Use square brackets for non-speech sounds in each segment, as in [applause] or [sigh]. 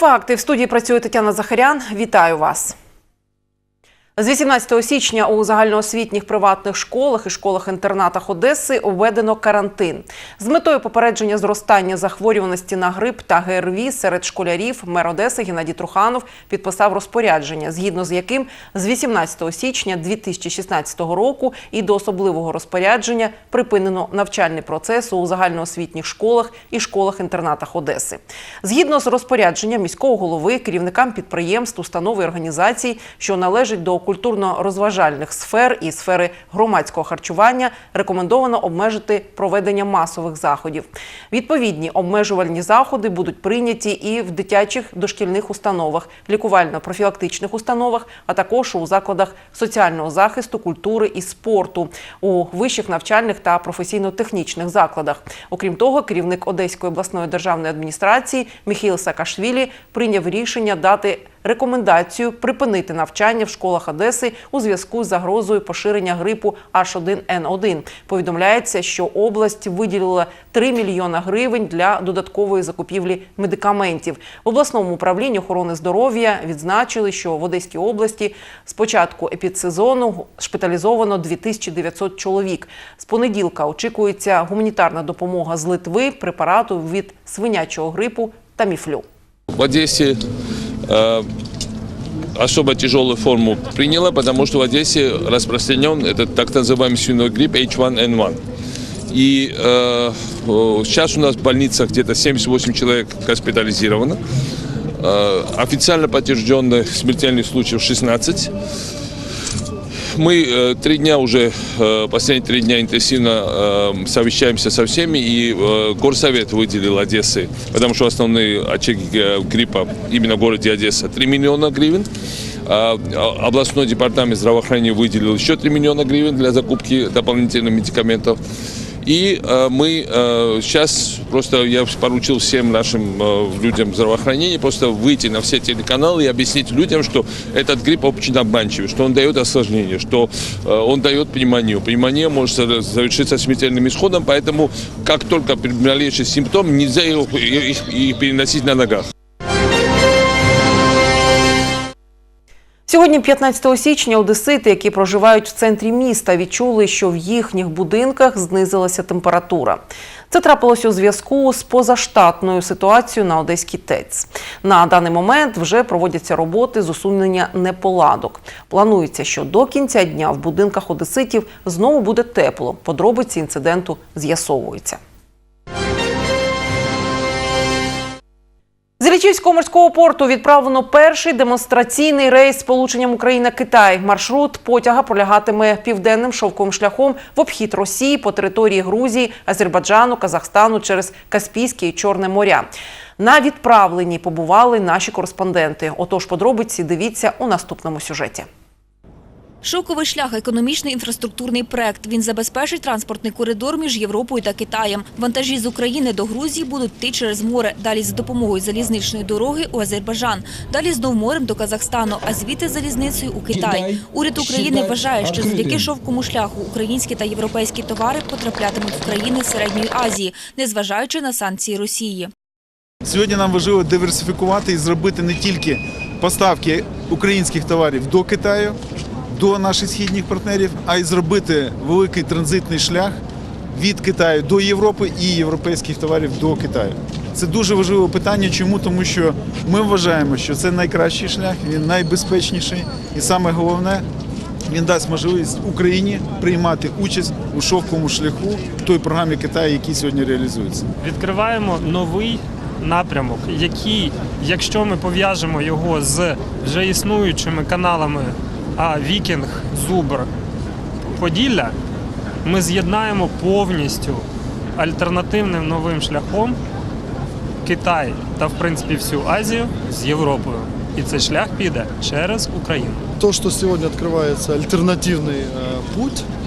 Факти в студії працює Тетяна Захарян. Вітаю вас. З 18 січня у загальноосвітніх приватних школах і школах-інтернатах Одеси введено карантин. З метою попередження зростання захворюваності на грип та ГРВІ серед школярів мер Одеси Геннадій Труханов підписав розпорядження, згідно з яким з 18 січня 2016 року і до особливого розпорядження припинено навчальний процес у загальноосвітніх школах і школах-інтернатах Одеси. Згідно з розпорядженням міського голови, керівникам підприємств, установ і організацій, що належать до культурно-розважальних сфер і сфери громадського харчування, рекомендовано обмежити проведення масових заходів. Відповідні обмежувальні заходи будуть прийняті і в дитячих дошкільних установах, лікувально-профілактичних установах, а також у закладах соціального захисту, культури і спорту, у вищих навчальних та професійно-технічних закладах. Окрім того, керівник Одеської обласної державної адміністрації Міхіл Саакашвілі прийняв рішення дати рекомендацію припинити навчання в школах Одеси у зв'язку з загрозою поширення грипу H1N1. Повідомляється, що область виділила 3 мільйона гривень для додаткової закупівлі медикаментів. В обласному управлінні охорони здоров'я відзначили, що в Одеській області з початку епідсезону шпиталізовано 2900 чоловік. З понеділка очікується гуманітарна допомога з Литви, препарату від свинячого грипу та міфлю. В Одессе э, особо тяжелую форму приняла, потому что в Одессе распространен этот так называемый свиной грипп H1N1. И э, э, сейчас у нас в больницах где-то 78 человек госпитализировано. Э, официально подтвержденных смертельных случаев 16. Мы э, три дня уже, э, последние три дня интенсивно э, совещаемся со всеми, и э, Горсовет выделил Одессы, потому что основные очаги гриппа именно в городе Одесса 3 миллиона гривен. А, а, Областной департамент здравоохранения выделил еще 3 миллиона гривен для закупки дополнительных медикаментов. И э, мы э, сейчас просто я поручил всем нашим э, людям здравоохранения просто выйти на все телеканалы и объяснить людям, что этот грипп очень обманчивый, что он дает осложнение, что э, он дает пневмонию. Пневмония может за- завершиться смертельным исходом, поэтому как только при малейший симптом, нельзя их, их- их переносить на ногах. Сьогодні, 15 січня, одесити, які проживають в центрі міста, відчули, що в їхніх будинках знизилася температура. Це трапилось у зв'язку з позаштатною ситуацією на Одеській ТЕЦ. На даний момент вже проводяться роботи з усунення неполадок. Планується, що до кінця дня в будинках одеситів знову буде тепло. Подробиці інциденту з'ясовуються. З Іллічівського морського порту відправлено перший демонстраційний рейс з полученням Україна-Китай. Маршрут потяга пролягатиме південним шовковим шляхом в обхід Росії по території Грузії, Азербайджану, Казахстану через Каспійське і Чорне моря. На відправленні побували наші кореспонденти. Отож, подробиці дивіться у наступному сюжеті. Шоковий шлях – економічний інфраструктурний проект. Він забезпечить транспортний коридор між Європою та Китаєм. Вантажі з України до Грузії будуть йти через море, далі за допомогою залізничної дороги у Азербайджан, далі знов морем до Казахстану, а звідти залізницею у Китай. Уряд України вважає, що завдяки шовкому шляху українські та європейські товари потраплятимуть в країни Середньої Азії, незважаючи на санкції Росії. Сьогодні нам важливо диверсифікувати і зробити не тільки поставки українських товарів до Китаю, до наших східних партнерів, а й зробити великий транзитний шлях від Китаю до Європи і європейських товарів до Китаю. Це дуже важливе питання. Чому? Тому що ми вважаємо, що це найкращий шлях, він найбезпечніший, і саме головне. Він дасть можливість Україні приймати участь у шовковому шляху той програмі Китаю, який сьогодні реалізується. відкриваємо новий напрямок, який, якщо ми пов'яжемо його з вже існуючими каналами а, Вікінг, Зубр, Поділля, ми з'єднаємо повністю альтернативним новим шляхом Китай та в принципі всю Азію з Європою. І цей шлях піде через Україну. То, что сегодня открывается альтернативный э, путь, а,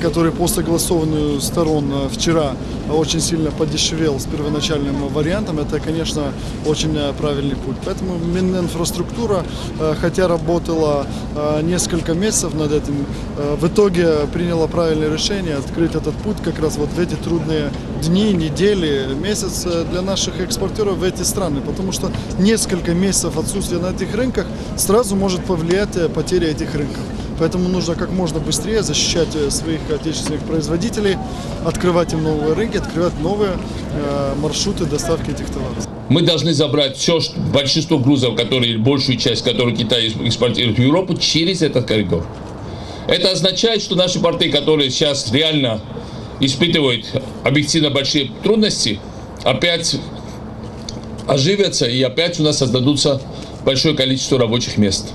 который по согласованию сторон а, вчера очень сильно подешевел с первоначальным вариантом, это, конечно, очень а, правильный путь. Поэтому Мининфраструктура, а, хотя работала а, несколько месяцев над этим, а, в итоге приняла правильное решение открыть этот путь как раз вот в эти трудные дни, недели, месяц для наших экспортеров в эти страны, потому что несколько месяцев отсутствия на этих рынках сразу может повлиять э, потеря этих рынков. Поэтому нужно как можно быстрее защищать э, своих отечественных производителей, открывать им новые рынки, открывать новые э, маршруты доставки этих товаров. Мы должны забрать все, что- большинство грузов, которые, большую часть, которую Китай экспортирует в Европу, через этот коридор. Это означает, что наши порты, которые сейчас реально испытывают объективно большие трудности, опять оживятся и опять у нас создадутся большое количество рабочих мест.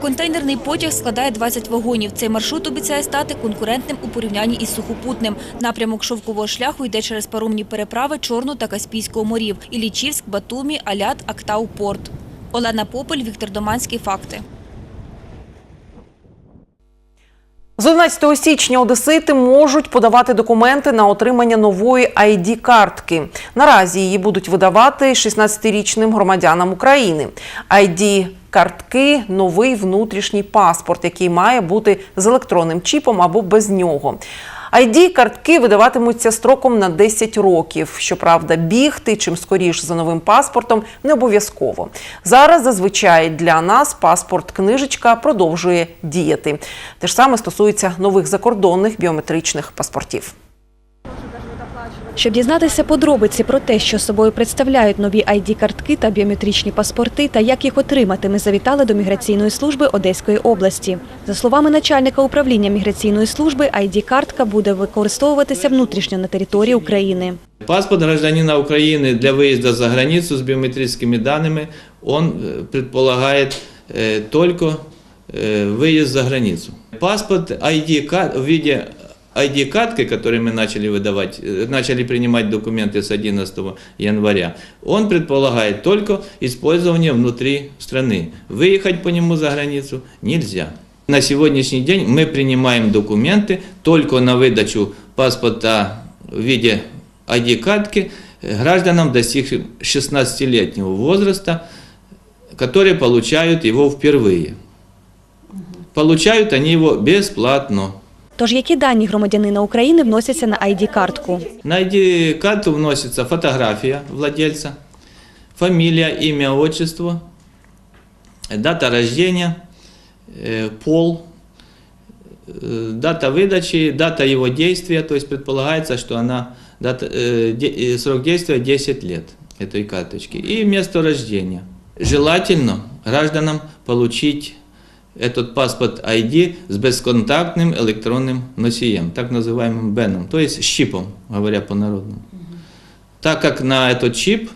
Контейнерний потяг складає 20 вагонів. Цей маршрут обіцяє стати конкурентним у порівнянні із сухопутним. Напрямок шовкового шляху йде через паромні переправи Чорного та Каспійського морів – Ілічівськ, Батумі, Алят, Актау, Порт. Олена Попель, Віктор Доманський. Факти. З 11 січня одесити можуть подавати документи на отримання нової ID-картки. Наразі її будуть видавати 16-річним громадянам України. ID-картки – новий внутрішній паспорт, який має бути з електронним чіпом або без нього. ID-картки видаватимуться строком на 10 років. Щоправда, бігти чим скоріш за новим паспортом не обов'язково. Зараз зазвичай для нас паспорт-книжечка продовжує діяти. Те ж саме стосується нових закордонних біометричних паспортів. Щоб дізнатися подробиці про те, що собою представляють нові ID-картки та біометричні паспорти, та як їх отримати, ми завітали до міграційної служби Одеської області. За словами начальника управління міграційної служби, ID-картка буде використовуватися внутрішньо на території України. Паспорт гражданина Украины для выезда за границу с биометрическими данными, он э, предполагает э, только э, выезд за границу. Паспорт ID ка- в виде ID-картки, который мы начали выдавать, э, начали принимать документы с 11 января, он предполагает только использование внутри страны. Выехать по нему за границу нельзя. На сегодняшний день мы принимаем документы только на выдачу паспорта в виде ID-картки гражданам, достигшим 16-летнего возраста, которые получают его впервые. Получают они его бесплатно. Тож які дані громадянина України вносяться на ID-картку? На ID-карту вносится фотография владельца, фамилия, имя, отчество, дата рождения, э, пол, э, дата выдачи, дата его действия, то есть предполагается, что она дата, э, де- э, срок действия 10 лет этой карточки, и место рождения. Желательно гражданам получить этот паспорт ID с бесконтактным электронным носием, так называемым БЭНом, то есть чипом, говоря по-народному. Так как на этот чип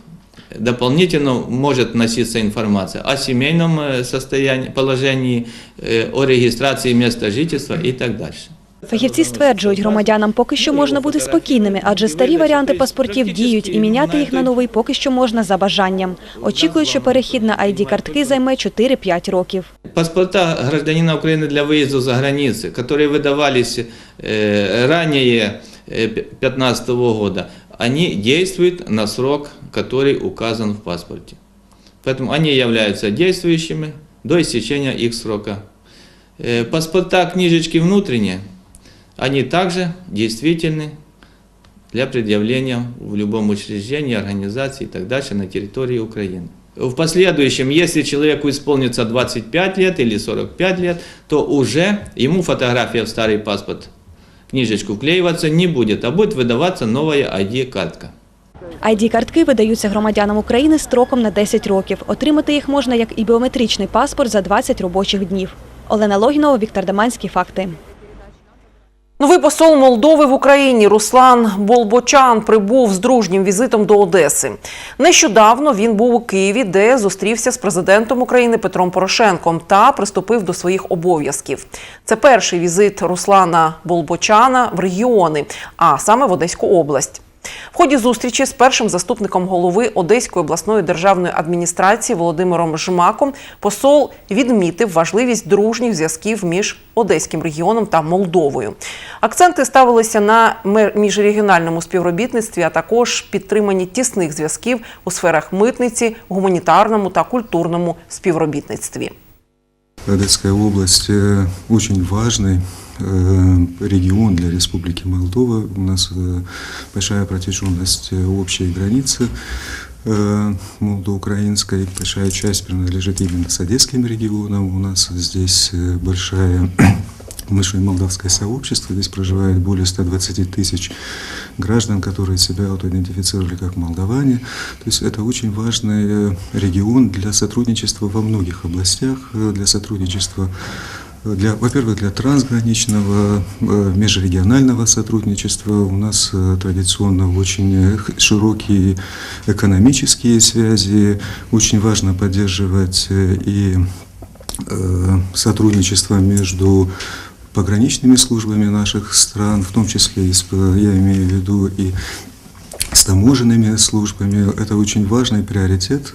дополнительно может носиться информация о семейном э, состоянии, положении, э, о регистрации места жительства и так дальше. Фахівці стверджують, громадянам поки що можна бути спокійними, адже старі варіанти паспортів діють, і міняти їх на новий поки що можна за бажанням. Очікують, що перехід на ID-картки займе 4-5 років. Паспорта гражданина Украины для выезда за границу, которые выдавались э, ранее 2015 года, они действуют на срок, который указан в паспорте. Поэтому они являются действующими до истечения их срока. Э, Паспорта, книжечки внутренние, они также действительны для предъявления в любом учреждении, организации и так дальше на территории Украины. В последующем, если человеку исполнится 25 лет или 45 лет, то уже ему фотография в старый паспорт, книжечку вклеиваться не будет, а будет выдаваться новая ID-картка. ID-картки видаються громадянам України строком на 10 років. Отримати їх можна як і біометричний паспорт за 20 робочих днів. Олена Логінова, Віктор Даманський. Факти. Новий посол Молдови в Україні Руслан Болбочан прибув з дружнім візитом до Одеси. Нещодавно він був у Києві, де зустрівся з президентом України Петром Порошенком та приступив до своїх обов'язків. Це перший візит Руслана Болбочана в регіони, а саме в Одеську область. В ході зустрічі з першим заступником голови Одеської обласної державної адміністрації Володимиром Жмаком посол відмітив важливість дружніх зв'язків між Одеським регіоном та Молдовою. Акценти ставилися на мер- міжрегіональному співробітництві, а також підтриманні тісних зв'язків у сферах митниці, гуманітарному та культурному співробітництві. Одесская область э, очень важный э, регион для Республики Молдова. У нас э, большая протяженность э, общей границы э, молдо-украинской. Большая часть принадлежит именно с Одесским регионом. У нас здесь э, большая [clears throat] большое молдавское сообщество. Здесь проживает более 120 тысяч граждан, которые себя вот идентифицировали как молдаване. То есть это очень важный э, регион для сотрудничества во многих областях, э, для сотрудничества э, для, во-первых, для трансграничного, э, межрегионального сотрудничества у нас э, традиционно очень э, широкие экономические связи. Очень важно поддерживать и сотрудничество между пограничными службами наших стран, в том числе, я имею в виду и с таможенными службами. Это очень важный приоритет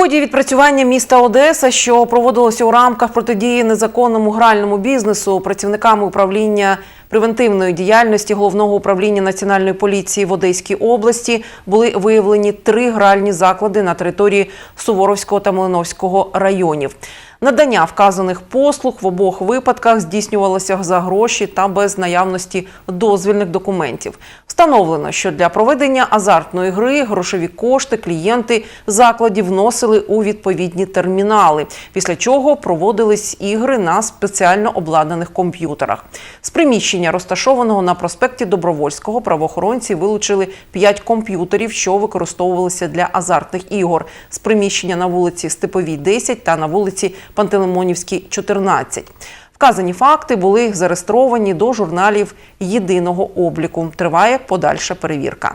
ході відпрацювання міста Одеса, що проводилося у рамках протидії незаконному гральному бізнесу, працівниками управління превентивної діяльності головного управління національної поліції в Одеській області були виявлені три гральні заклади на території Суворовського та Млиновського районів. Надання вказаних послуг в обох випадках здійснювалося за гроші та без наявності дозвільних документів. Встановлено, що для проведення азартної гри грошові кошти клієнти закладів вносили у відповідні термінали, після чого проводились ігри на спеціально обладнаних комп'ютерах. З приміщення, розташованого на проспекті Добровольського, правоохоронці вилучили 5 комп'ютерів, що використовувалися для азартних ігор. З приміщення на вулиці Степовій 10 та на вулиці Пантелеймонівській 14. Вказані факти були зареєстровані до журналів єдиного обліку. Триває подальша перевірка.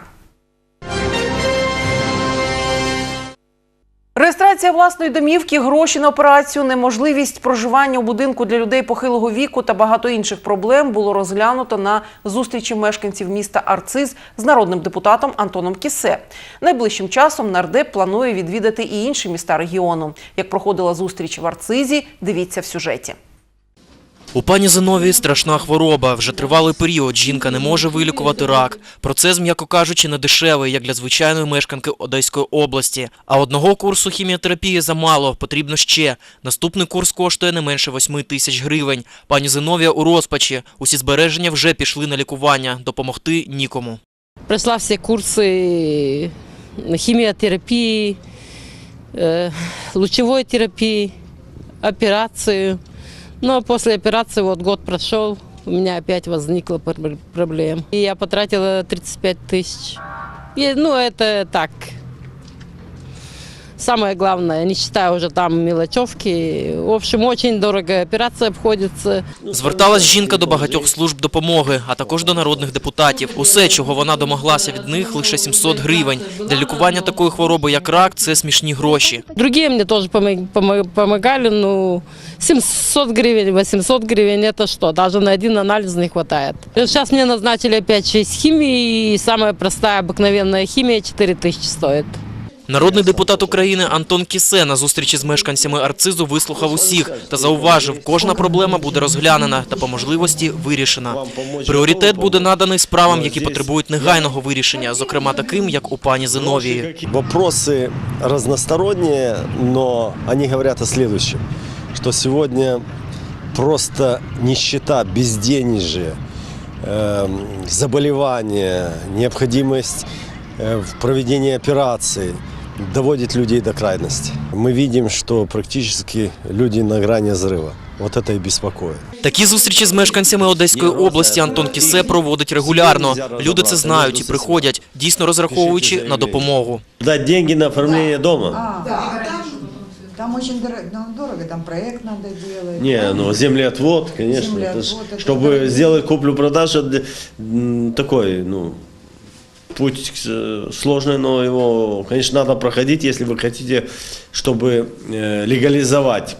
Реєстрація власної домівки, гроші на операцію, неможливість проживання у будинку для людей похилого віку та багато інших проблем було розглянуто на зустрічі мешканців міста Арциз з народним депутатом Антоном Кісе. Найближчим часом нардеп планує відвідати і інші міста регіону. Як проходила зустріч в Арцизі, дивіться в сюжеті. У пані Зиновії страшна хвороба. Вже тривалий період жінка не може вилікувати рак. Процес, м'яко кажучи, не дешевий, як для звичайної мешканки Одеської області. А одного курсу хіміотерапії замало, потрібно ще. Наступний курс коштує не менше 8 тисяч гривень. Пані Зиновія у розпачі. Усі збереження вже пішли на лікування. Допомогти нікому. Прошла все курсы химиотерапии, э, лучевой терапии, операцию. Но после операции вот год прошел, у меня опять возникла пр- проблема. И я потратила 35 тысяч. И, ну, это так. Самое главное, не считая уже там мелочевки. В общем, очень дорого операция обходится. Зверталась жінка до багатьох служб допомоги, а також до народних депутатів. Усе, чого вона домоглася від них, лише 700 гривень. Для лікування такої хвороби, як рак, це смішні гроші. Другие мне тоже помог- помо- помогали, ну, 700 гривен, 800 гривен, это что, даже на один анализ не хватает. Сейчас мне назначили опять 6 химии, и самая простая обыкновенная химия 4 тысячи стоит. Народний депутат України Антон Кісе на зустрічі з мешканцями Арцизу вислухав усіх та зауважив, кожна проблема буде розглянена та по можливості вирішена. Пріоритет буде наданий справам, які потребують негайного вирішення, зокрема таким, як у пані Зиновії. Вопросы разносторонние, но они говорят о следующем, что сегодня просто нищета, безденежье, эм, заболевания, необходимость э, в проведении операций доводит людей до крайности. Мы видим, что практически люди на грани взрыва. Вот это и беспокоит. Такі зустрічі з мешканцями Одеської області Антон Кісе проводить регулярно. Люди це знають і приходять, дійсно розраховуючи на допомогу. Дать деньги на оформление дома? Там очень дорого, ну, дорого, там проект надо делать. Не, ну землеотвод, конечно. это ж- Землеотвод, это чтобы да. сделать куплю-продажу, д- м, такой, ну, путь э, сложный, но его, конечно, надо проходить, если вы хотите, чтобы э, легализовать,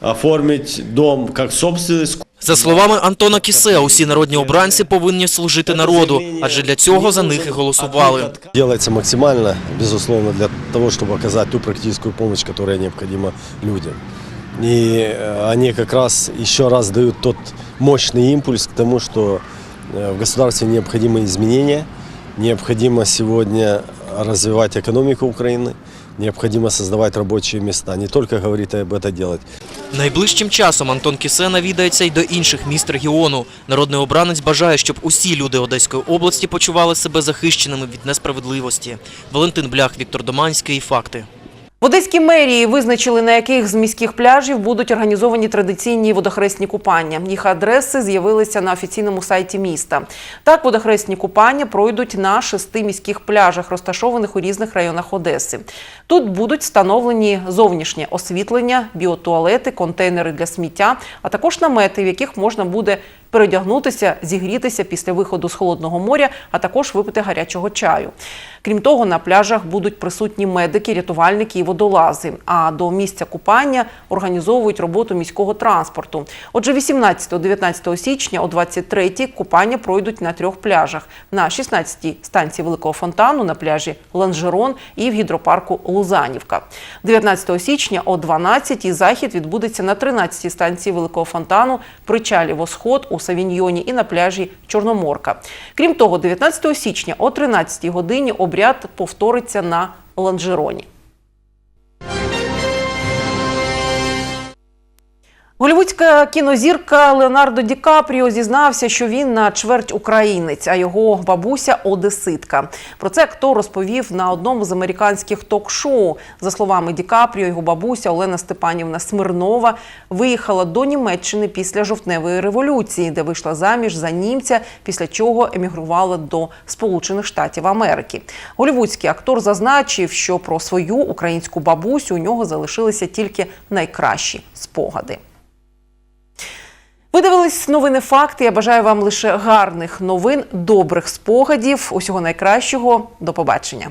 оформить дом как собственность, За словами Антона Кісе, усі народні обранці повинні служити народу, адже для цього за них і голосували. Делается максимально, безусловно, для того, чтобы оказать ту практическую помощь, которая необходима людям. И э, они как раз еще раз дают тот мощный импульс к тому, что э, в государстве необходимы изменения, необходимо сегодня развивать экономику Украины, необходимо создавать рабочие места, не только говорить, а об это делать. Найближчим часом Антон Кісе навідається й до інших міст регіону. Народний обранець бажає, щоб усі люди Одеської області почували себе захищеними від несправедливості. Валентин Блях, Віктор Доманський. Факти. В Одеській мерії визначили, на яких з міських пляжів будуть організовані традиційні водохресні купання. Їх адреси з'явилися на офіційному сайті міста. Так, водохресні купання пройдуть на шести міських пляжах, розташованих у різних районах Одеси. Тут будуть встановлені зовнішнє освітлення, біотуалети, контейнери для сміття, а також намети, в яких можна буде передягнутися, зігрітися після виходу з холодного моря, а також випити гарячого чаю. Крім того, на пляжах будуть присутні медики, рятувальники і водолази. А до місця купання організовують роботу міського транспорту. Отже, 18-19 січня о 23-й купання пройдуть на трьох пляжах: на 16-й станції Великого фонтану, на пляжі Ланжерон і в гідропарку Лузанівка. 19 січня о 12-й захід відбудеться на 13-й станції Великого фонтану, причалі Восход у Савіньйоні і на пляжі Чорноморка. Крім того, 19 січня о 13-й годині обряд повториться на Ланжероні. Голівудська кінозірка Леонардо Ді Капріо зізнався, що він на чверть українець, а його бабуся одеситка. Про це актор розповів на одному з американських ток-шоу. За словами Ді Капріо, його бабуся Олена Степанівна Смирнова виїхала до Німеччини після жовтневої революції, де вийшла заміж за німця, після чого емігрувала до Сполучених Штатів Америки. Голівудський актор зазначив, що про свою українську бабусю у нього залишилися тільки найкращі спогади. Ви дивились новини факти. Я бажаю вам лише гарних новин, добрих спогадів. Усього найкращого. До побачення.